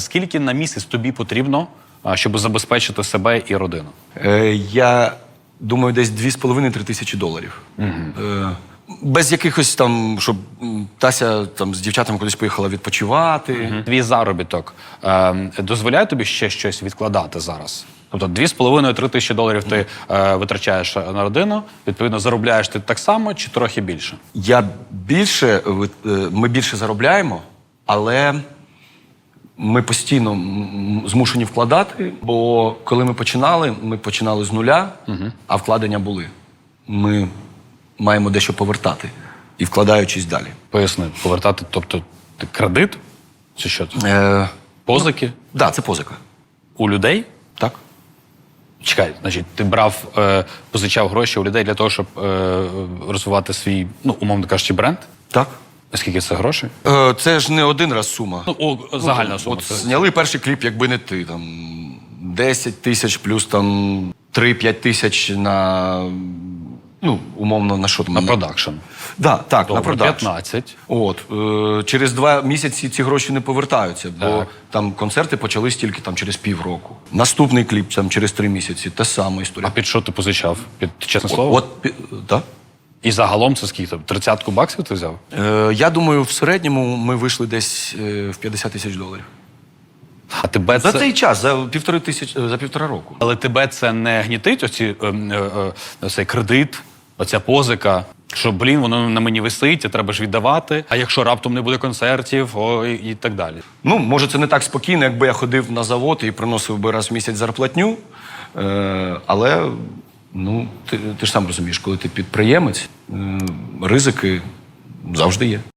Скільки на місяць тобі потрібно, щоб забезпечити себе і родину? Е, я думаю, десь 2,5-3 тисячі доларів. Е, без якихось там, щоб Тася там з дівчатами кудись поїхала відпочивати. Твій заробіток е, дозволяє тобі ще щось відкладати зараз? Тобто 2,5-3 тисячі доларів ти е, витрачаєш на родину, відповідно, заробляєш ти так само чи трохи більше? Я більше, е, ми більше заробляємо, але ми постійно змушені вкладати. Бо коли ми починали, ми починали з нуля, а вкладення були. Ми маємо дещо повертати і вкладаючись далі. Поясни, повертати, тобто кредит? Чи що це? Е, Позики Так, да, це позика. у людей? Так. Чекай, значить, ти брав, е, позичав гроші у людей для того, щоб е, розвивати свій, ну, умовно кажучи, бренд? Так. Скільки це грошей? Е, це ж не один раз сума. Ну, о, загальна сума. От це- зняли перший кліп, якби не ти. Там 10 тисяч плюс там 3-5 тисяч на. Ну, умовно, на що там? На продакшн. Да, так, на продакшн. 15. От, е, через два місяці ці гроші не повертаються, бо Так. там концерти почались тільки там через півроку. Наступний кліп там через три місяці, та сама історія. А під що ти позичав? Під чесне слово? От, пі- да? І загалом це скільки? там, Тридцятку баксів ти взяв? Е, я думаю, в середньому ми вийшли десь е, в 50 тисяч доларів. А тебе За це... цей час, за півтори тисяч, за півтора року. Але тебе це не гнітить, оці, е, е, е, цей кредит, оця позика, що, блін, воно на мені висить, і треба ж віддавати. А якщо раптом не буде концертів, о, і, і так далі. Ну, може, це не так спокійно, якби я ходив на завод і приносив би раз в місяць зарплатню. Е, але ну, ти, ти ж сам розумієш, коли ти підприємець, е, ризики завжди є.